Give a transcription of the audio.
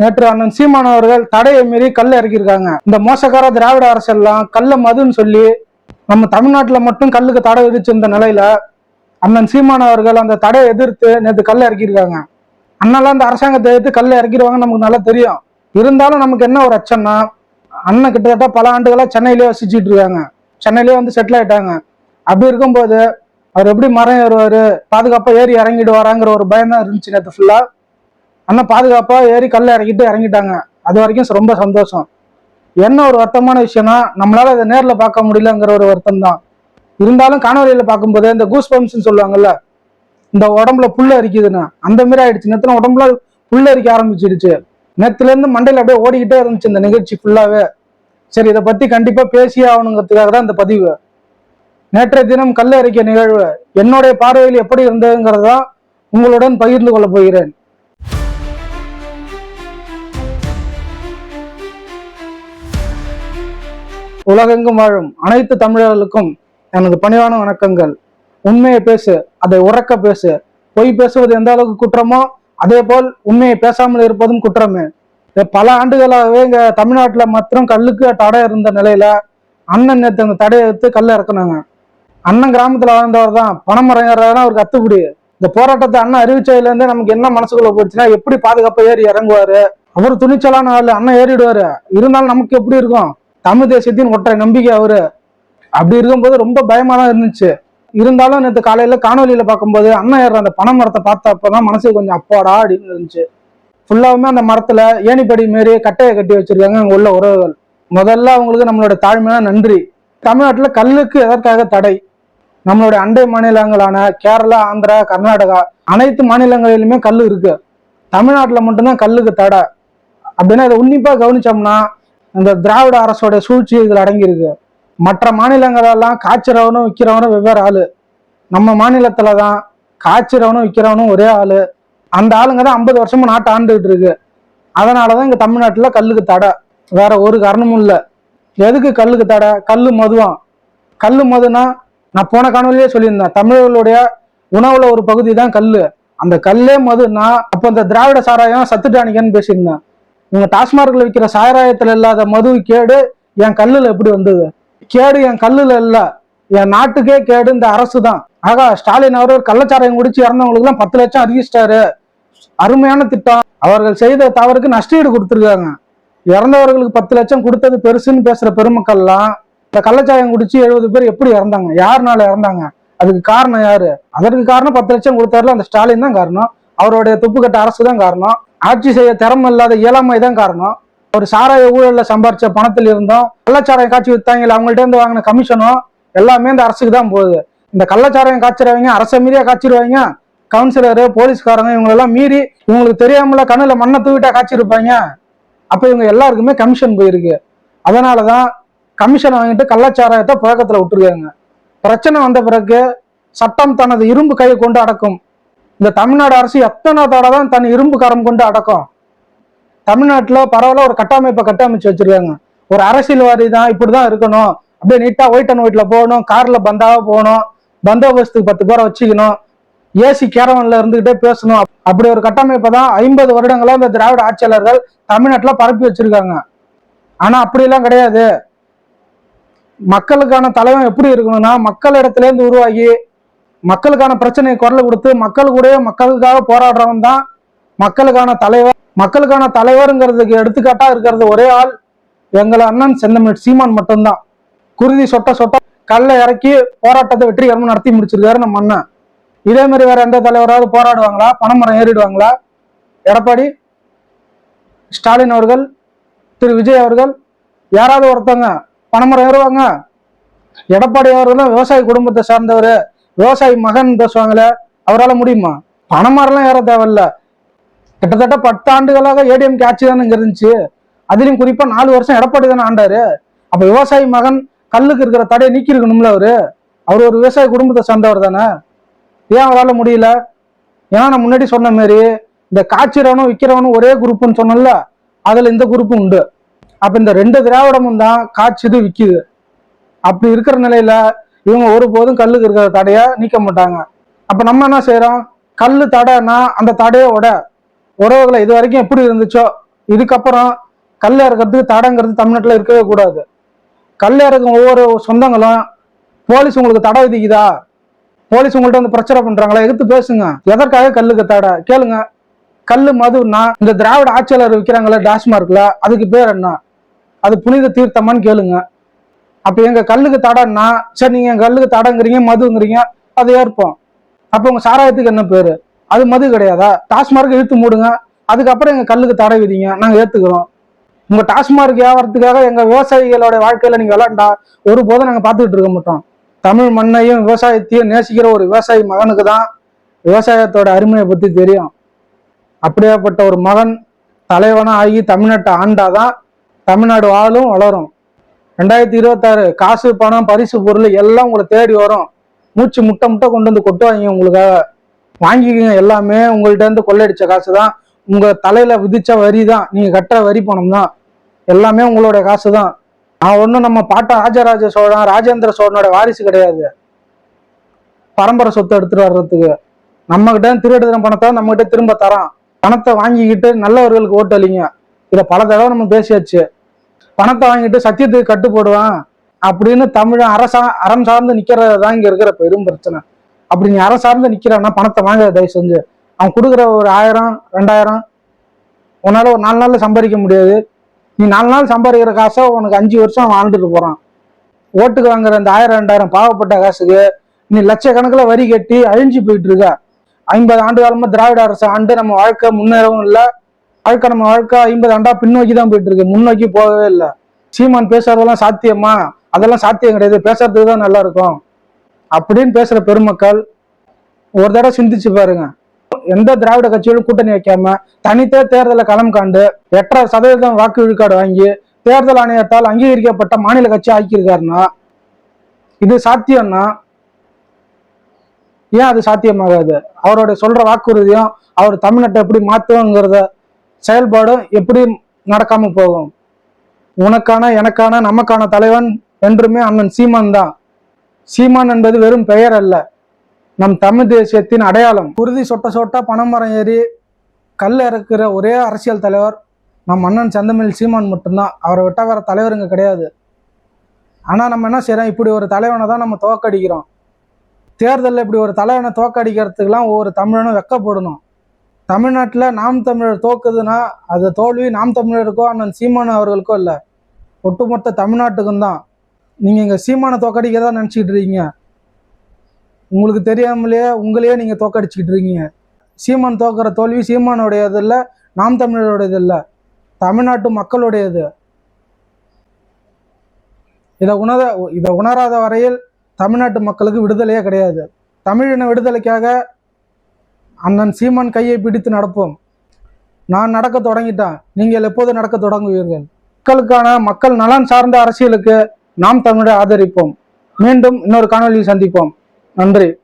நேற்று அண்ணன் சீமான் அவர்கள் தடையை மீறி கல் இறக்கியிருக்காங்க. இந்த மோசக்கார திராவிட அரசெல்லாம் கல்ல மதுன்னு சொல்லி நம்ம தமிழ்நாட்டில் மட்டும் கல்லுக்கு தடை விதிச்சிருந்த நிலையில அண்ணன் சீமான் அவர்கள் அந்த தடையை எதிர்த்து நேற்று கல் இறக்கியிருக்காங்க. அண்ணெல்லாம் அந்த அரசாங்கத்தை எடுத்து கல்ல இறக்கிடுவாங்க நமக்கு நல்லா தெரியும். இருந்தாலும் நமக்கு என்ன ஒரு அச்சம்னா அண்ணன் கிட்டத்தட்ட பல ஆண்டுகளாக சென்னையிலேயே வசிச்சுட்டு இருக்காங்க. சென்னையிலேயே வந்து செட்டில் ஆயிட்டாங்க. அப்படி இருக்கும்போது அவர் எப்படி மரம் ஏறுவார்? பாதுகாப்பாக ஏறி இறங்கிட்டு வராங்கிற ஒரு பயம் தான் இருந்துச்சு நேற்று ஃபுல்லாக அண்ணன் பாதுகாப்பாக ஏறி கல்ல இறக்கிட்டு இறங்கிட்டாங்க. அது வரைக்கும் ரொம்ப சந்தோஷம். என்ன ஒரு வருத்தமான விஷயம்னா நம்மளால அதை நேரில் பார்க்க முடியலங்கிற ஒரு வருத்தம் தான். இருந்தாலும் காணொலியில் பார்க்கும்போது இந்த கூஸ் பம்ப்ஸ்ன்னு சொல்லுவாங்கல்ல இந்த உடம்புல புல் அரிக்குதுன்னு அந்த மாதிரி ஆயிடுச்சு. நேற்று உடம்புல புல் அரிக்க ஆரம்பிச்சிடுச்சு. நேற்றுலேருந்து இருந்து அப்படியே ஓடிக்கிட்டே இருந்துச்சு இந்த நிகழ்ச்சி ஃபுல்லாகவே சரி இதை பற்றி கண்டிப்பாக பேசியே ஆகணுங்கிறதுக்காக தான் இந்த பதிவு. நேற்றைய தினம் கல் அறிக்கை நிகழ்வு. என்னுடைய பார்வையில் எப்படி இருந்ததுங்கிறதா உங்களுடன் பகிர்ந்து கொள்ள போகிறேன். உலகெங்கும் வாழும் அனைத்து தமிழர்களுக்கும் எனது பணிவான வணக்கங்கள். உண்மையை பேசு அதை உறக்க பேசு. பொய் பேசுவது எந்த அளவுக்கு குற்றமோ அதே போல் உண்மையை பேசாமல் இருப்பதும் குற்றமே. பல ஆண்டுகளாகவே இங்க தமிழ்நாட்டுல மாத்திரம் கல்லுக்கு தடை இருந்த நிலையில அண்ணன் நேற்று அந்த தடையை எடுத்து கல்ல இறக்குனாங்க. அண்ணன் கிராமத்துல வாழ்ந்தவர் தான் பணமரம் ஏறதான் அவருக்கு அத்துப்படி இந்த போராட்டத்தை அண்ணன் அறிவிச்சதுல இருந்தே நமக்கு என்ன மனசுக்குள்ள போயிடுச்சுன்னா எப்படி பாதுகாப்பா ஏறி இறங்குவாரு? அவர் துணிச்சலான ஆளு அண்ணன் ஏறிடுவாரு. இருந்தாலும் நமக்கு எப்படி இருக்கும்? தமிழ் தேசியத்தின் ஒற்றை நம்பிக்கை அவரு. அப்படி இருக்கும்போது ரொம்ப பயமா தான் இருந்துச்சு. இருந்தாலும் நேற்று காலையில காணொலியில பார்க்கும்போது அண்ணன் ஏற அந்த பனை மரத்தை பார்த்தப்பதான் மனசுக்கு கொஞ்சம் அப்பாடா அப்படின்னு இருந்துச்சு. ஃபுல்லாவுமே அந்த மரத்துல ஏணிப்படி மாரி கட்டையை கட்டி வச்சிருக்காங்க அங்க உள்ள உறவுகள். முதல்ல அவங்களுக்கு நம்மளோட தாழ்மையான நன்றி. தமிழ்நாட்டுல கல்லுக்கு எதற்காக தடை? நம்மளுடைய அண்டை மாநிலங்களான கேரளா ஆந்திரா கர்நாடகா அனைத்து மாநிலங்களிலுமே கல் இருக்கு. தமிழ்நாட்டுல மட்டும்தான் கல்லுக்கு தடை. அப்படின்னா இதை உன்னிப்பா கவனிச்சோம்னா இந்த திராவிட அரசோட சூழ்ச்சி இதில் அடங்கியிருக்கு. மற்ற மாநிலங்களெல்லாம் காய்ச்சிறவனும் விற்கிறவனும் வெவ்வேறு ஆளு. நம்ம மாநிலத்துல தான் காய்ச்சிறவனும் விற்கிறவனும் ஒரே ஆளு. அந்த ஆளுங்க தான் ஐம்பது வருஷமா நாட்டை ஆண்டுகிட்டு இருக்கு. அதனாலதான் இங்க தமிழ்நாட்டுல கல்லுக்கு தடை. வேற ஒரு காரணமும் இல்லை. எதுக்கு கல்லுக்கு தடை? கல் மதுவான் கல் மதுனா நான் போன காணொலியே சொல்லியிருந்தேன். தமிழர்களுடைய உணவுல ஒரு பகுதி தான் கல் அந்த கல்லே மதுனா அப்போ இந்த திராவிட சாராயம் சத்துட்டானிக்கன்னு பேசியிருந்தேன். இவங்க டாஸ்மார்க்ல விற்கிற சாராயத்துல இல்லாத மது கேடு என் கல்லுல எப்படி வந்தது? கேடு என் கல்லுல இல்ல. என் நாட்டுக்கே கேடு இந்த அரசு தான் ஆகா ஸ்டாலின் அவர்கள் கள்ளச்சாராயம் குடிச்சு இறந்தவங்களுக்கு எல்லாம் பத்து லட்சம் அறிவிச்சிட்டாரு. அருமையான திட்டம். அவர்கள் செய்த தவறுக்கு நஷ்டீடு கொடுத்துருக்காங்க. இறந்தவர்களுக்கு பத்து லட்சம் கொடுத்தது பெருசுன்னு பேசுற பெருமக்கள்லாம் இந்த கள்ளச்சாயம் குடிச்சு எழுபது பேர் எப்படி இறந்தாங்க? யாருனால இறந்தாங்க? அதுக்கு காரணம் யாரு? அதற்கு காரணம் பத்து லட்சம் கொடுத்தாருல அந்த ஸ்டாலின் தான் காரணம். அவருடைய துப்புக்கட்ட அரசு தான் காரணம். ஆட்சி செய்ய திறமை இல்லாத இயலாமை தான் காரணம். ஒரு சாராய ஊழல்ல சம்பாரிச்ச பணத்தில் இருந்தோம் கள்ளச்சாராயம் காட்சி வித்தாங்களே அவங்கள்ட்ட இருந்து வாங்கின கமிஷனும் எல்லாமே இந்த அரசுக்கு தான் போகுது. இந்த கள்ளச்சாராயம் காய்ச்சறவங்க அரசை மீறியா காய்ச்சிருவாங்க கவுன்சிலரு போலீஸ்காரங்க இவங்களெல்லாம் மீறி இவங்களுக்கு தெரியாமல கண்ணுல மண்ணை தூவிட்டா காய்ச்சிருப்பாங்க. அப்ப இவங்க எல்லாருக்குமே கமிஷன் போயிருக்கு. அதனாலதான் கமிஷன் வாங்கிட்டு கள்ளச்சாராயத்தை புழக்கத்துல விட்டுருக்காங்க. பிரச்சனை வந்த பிறகு சட்டம் தனது இரும்பு கையை கொண்டு அடக்கும். இந்த தமிழ்நாடு அரசு எத்தனை தடவை தான் தன் இரும்பு கரம் கொண்டு அடக்கும்? தமிழ்நாட்டுல பரவாயில்ல ஒரு கட்டமைப்பை கட்டமைச்சு வச்சிருக்காங்க. ஒரு அரசியல்வாதி தான் இப்படிதான் இருக்கணும். அப்படியே நீட்டா ஒயிட் அண்ட் ஒயிட்ல போகணும் கார்ல பந்தாவா போகணும் பந்தோபஸ்துக்கு பத்து பேரை வச்சுக்கணும் ஏசி கேரவன்ல இருந்துகிட்டே பேசணும். அப்படி ஒரு கட்டமைப்பை தான் ஐம்பது வருடங்களா இந்த திராவிட ஆட்சியாளர்கள் தமிழ்நாட்டுல பரப்பி வச்சிருக்காங்க. ஆனா அப்படிலாம் கிடையாது. மக்களுக்கான தலைவன் எப்படி இருக்கணும்னா மக்கள் இடத்துல இருந்து உருவாகி மக்களுக்கான பிரச்சனையை குரல் கொடுத்து மக்கள் கூட மக்களுக்காக போராடுறவன் தான் மக்களுக்கான தலைவர் மக்களுக்கான தலைவருங்கிறதுக்கு எடுத்துக்காட்டா இருக்கிறது ஒரே ஆள் எங்கள் அண்ணன் செந்தமிழ் சீமான் மட்டும்தான். குருதி சொட்ட சொட்ட கல்லை இறக்கி போராட்டத்தை வெற்றிகரமாக நடத்தி முடிச்சிருக்காரு நம்ம அண்ணன். இதே மாதிரி வேற எந்த தலைவராவது போராடுவாங்களா? பணமரம் ஏறிடுவாங்களா? எடப்பாடி ஸ்டாலின் அவர்கள் திரு விஜய் அவர்கள் யாராவது ஒருத்தவங்க பணமரம் ஏறுவாங்க? எடப்பாடி அவர்கள் விவசாய குடும்பத்தை சார்ந்தவர். விவசாயி மகன் பேசுவாங்களே அவரால முடியுமா? பணமரம்லாம் ஏற தேவையில்ல. கிட்டத்தட்ட பத்து ஆண்டுகளாக ஏடிஎம் ஆட்சி தானே இங்க இருந்துச்சு. அதுலயும் குறிப்பா நாலு வருஷம் எடப்பாடி தானே ஆண்டாரு. அப்ப விவசாயி மகன் கல்லுக்கு இருக்கிற தடையை நீக்கி இருக்கணும்ல அவரு. அவர் ஒரு விவசாய குடும்பத்தை சார்ந்தவர் தானே. ஏன் அவரால் முடியல? ஏன்னா நான் முன்னாடி சொன்ன மாதிரி இந்த காய்ச்சிறவனும் விற்கிறவனும் ஒரே குரூப்னு சொன்னல அதுல இந்த குரூப்பும் உண்டு. அப்ப இந்த ரெண்டு திராவிடமும் தான் காய்ச்சுது விற்கிது அப்படி இருக்கிற நிலையில இவங்க ஒருபோதும் கல்லுக்கு இருக்கிற தடையை நீக்க மாட்டாங்க. அப்ப நம்ம என்ன செய்யறோம் கல் தடைன்னா அந்த தடையை உறவுகளை இது வரைக்கும் எப்படி இருந்துச்சோ இதுக்கப்புறம் கல் இறக்கிறதுக்கு தடைங்கிறது தமிழ்நாட்டில் இருக்கவே கூடாது. கல் இறக்கும் ஒவ்வொரு சொந்தங்களும் போலீஸ் உங்களுக்கு தடை விதிக்குதா? போலீஸ் உங்கள்ட்ட வந்து பிரச்சனை பண்றாங்களா? எதிர்த்து பேசுங்க. எதற்காக கல்லுக்கு தடை? கேளுங்க. கல் மதுன்னா இந்த திராவிட ஆட்சியாளர் விற்கிறாங்களே டாஸ்மார்க்ல அதுக்கு பேர் என்ன? அது புனித தீர்த்தமான்னு கேளுங்க. அப்ப எங்க கல்லுக்கு தடைன்னா சரி நீங்க எங்க கல்லுக்கு தடைங்கிறீங்க மதுங்கிறீங்க அதை ஏற்போம். அப்ப உங்க சாராயத்துக்கு என்ன பேரு? அது மது கிடையாதா? டாஸ்மார்க் இழுத்து மூடுங்க. அதுக்கப்புறம் எங்க கல்லுக்கு தடை விதிங்க. நாங்க ஏத்துக்கிறோம். உங்க டாஸ்மார்க் வியாபாரத்துக்காக எங்க விவசாயிகளோட வாழ்க்கையில நீங்க விளாண்டா ஒருபோதும் நாங்க பார்த்துக்கிட்டு இருக்க மாட்டோம். தமிழ் மண்ணையும் விவசாயத்தையும் நேசிக்கிற ஒரு விவசாயி மகனுக்கு தான் விவசாயத்தோட அருமையை பத்தி தெரியும். அப்படியாப்பட்ட ஒரு மகன் தலைவனா ஆகி தமிழ்நாட்டை ஆண்டாதான் தமிழ்நாடு வாழும் வளரும். ரெண்டாயிரத்தி இருபத்தாறு காசு பணம் பரிசு பொருள் எல்லாம் உங்களை தேடி வரும். மூச்சு முட்டை முட்டை கொண்டு வந்து கொட்டுவாங்க உங்களுக்காக வாங்கிக்கோங்க எல்லாமே உங்கள்கிட்ட இருந்து கொள்ளையடிச்ச காசு தான் உங்க தலையில விதிச்ச வரி தான் நீங்க கட்டுற வரி பணம் தான் எல்லாமே உங்களோட காசு தான் நான் ஒன்றும் நம்ம பாட்ட ராஜராஜ சோழன் ராஜேந்திர சோழனோட வாரிசு கிடையாது. பரம்பரை சொத்து எடுத்துட்டு வர்றதுக்கு. நம்ம கிட்ட திருடுற பணத்தை நம்ம கிட்ட திரும்ப தரான். பணத்தை வாங்கிக்கிட்டு நல்லவர்களுக்கு ஓட்டு அளிங்க. இதை பல தடவை நம்ம பேசியாச்சு. பணத்தை வாங்கிட்டு சத்தியத்துக்கு கட்டு போடுவான் அப்படின்னு தமிழன் அரசா அறம் சார்ந்து நிக்கிறது தான் இங்க இருக்கிற பெரும் பிரச்சனை. அப்படி நீ அறம் சார்ந்து நிக்கிறான்னா பணத்தை வாங்க தயவு செஞ்சு. அவன் கொடுக்குற ஒரு ஆயிரம் ரெண்டாயிரம் உன்னால ஒரு நாலு நாள்ல சம்பாதிக்க முடியாது. நீ நாலு நாள் சம்பாதிக்கிற காசை உனக்கு அஞ்சு வருஷம் அவன் வாழ்ந்துட்டு போறான். ஓட்டுக்கு வாங்குற அந்த ஆயிரம் ரெண்டாயிரம் பாவப்பட்ட காசுக்கு நீ லட்சக்கணக்கில் வரி கட்டி அழிஞ்சு போயிட்டு இருக்க ஐம்பது ஆண்டு காலமா திராவிட அரசு ஆண்டு நம்ம வாழ்க்கை முன்னேறவும் இல்லை. வாழ்க்கை நம்ம வாழ்க்கை ஐம்பது ஆண்டா பின்னோக்கி தான் போயிட்டு இருக்கு முன்னோக்கி போகவே இல்லை. சீமான் பேசுறதெல்லாம் சாத்தியமா? அதெல்லாம் சாத்தியம் கிடையாது. பேசுறதுக்கு தான் நல்லா இருக்கும். அப்படின்னு பேசுற பெருமக்கள் ஒரு தடவை சிந்திச்சு பாருங்க. எந்த திராவிட கட்சியிலும் கூட்டணி வைக்காம தனித்தே தேர்தலை களம் காண்டு எட்டரை சதவீதம் வாக்கு விழுக்காடு வாங்கி தேர்தல் ஆணையத்தால் அங்கீகரிக்கப்பட்ட மாநில கட்சி ஆக்கியிருக்காருன்னா இது சாத்தியம்னா ஏன் அது சாத்தியமாகாது? அவருடைய சொல்ற வாக்குறுதியும் அவர் தமிழ்நாட்டை எப்படி மாத்துவோங்கிறத செயல்பாடும் எப்படி நடக்காம போகும். உனக்கான எனக்கான நமக்கான தலைவன் என்றுமே அண்ணன் சீமான் தான். சீமான் என்பது வெறும் பெயர் அல்ல. நம் தமிழ் தேசியத்தின் அடையாளம். குருதி சொட்ட சொட்ட பனைமரம் ஏறி கல் இறக்குற ஒரே அரசியல் தலைவர் நம் அண்ணன் செந்தமிழ் சீமான் மட்டும்தான். அவரை விட்டா வேற தலைவருங்க கிடையாது. ஆனால் நம்ம என்ன செய்கிறோம் இப்படி ஒரு தலைவனை தான் நம்ம தோக்கடிக்கிறோம் தேர்தலில் இப்படி ஒரு தலைவனை தோக்கடிக்கிறதுக்கெல்லாம் ஒவ்வொரு தமிழனும் வெக்கப்படணும். தமிழ்நாட்டில் நாம் தமிழர் தோக்குதுன்னா அது தோல்வி நாம் தமிழருக்கோ அண்ணன் சீமான் அவர்களுக்கோ இல்லை. ஒட்டுமொத்த தமிழ்நாட்டுக்கும் தான். நீங்கள் இங்கே சீமானை தோக்கடிக்கிறதா நினச்சிக்கிட்டு இருக்கீங்க. உங்களுக்கு தெரியாமலேயே உங்களையே நீங்கள் தோக்கடிச்சிக்கிட்டு இருக்கீங்க. சீமான் தோக்கிற தோல்வி சீமானுடையது இல்லை நாம் தமிழருடையது இல்லை தமிழ்நாட்டு மக்களுடையது. இதை உணர இதை உணராத வரையில் தமிழ்நாட்டு மக்களுக்கு விடுதலையே கிடையாது. தமிழின விடுதலைக்காக அண்ணன் சீமான் கையை பிடித்து நடப்போம். நான் நடக்க தொடங்கிட்டேன். நீங்கள் எப்போது நடக்க தொடங்குவீர்கள்? மக்களுக்கான மக்கள் நலன் சார்ந்த அரசியலுக்கு நாம் தமிழை ஆதரிப்போம். மீண்டும் இன்னொரு காணொலியை சந்திப்போம். நன்றி.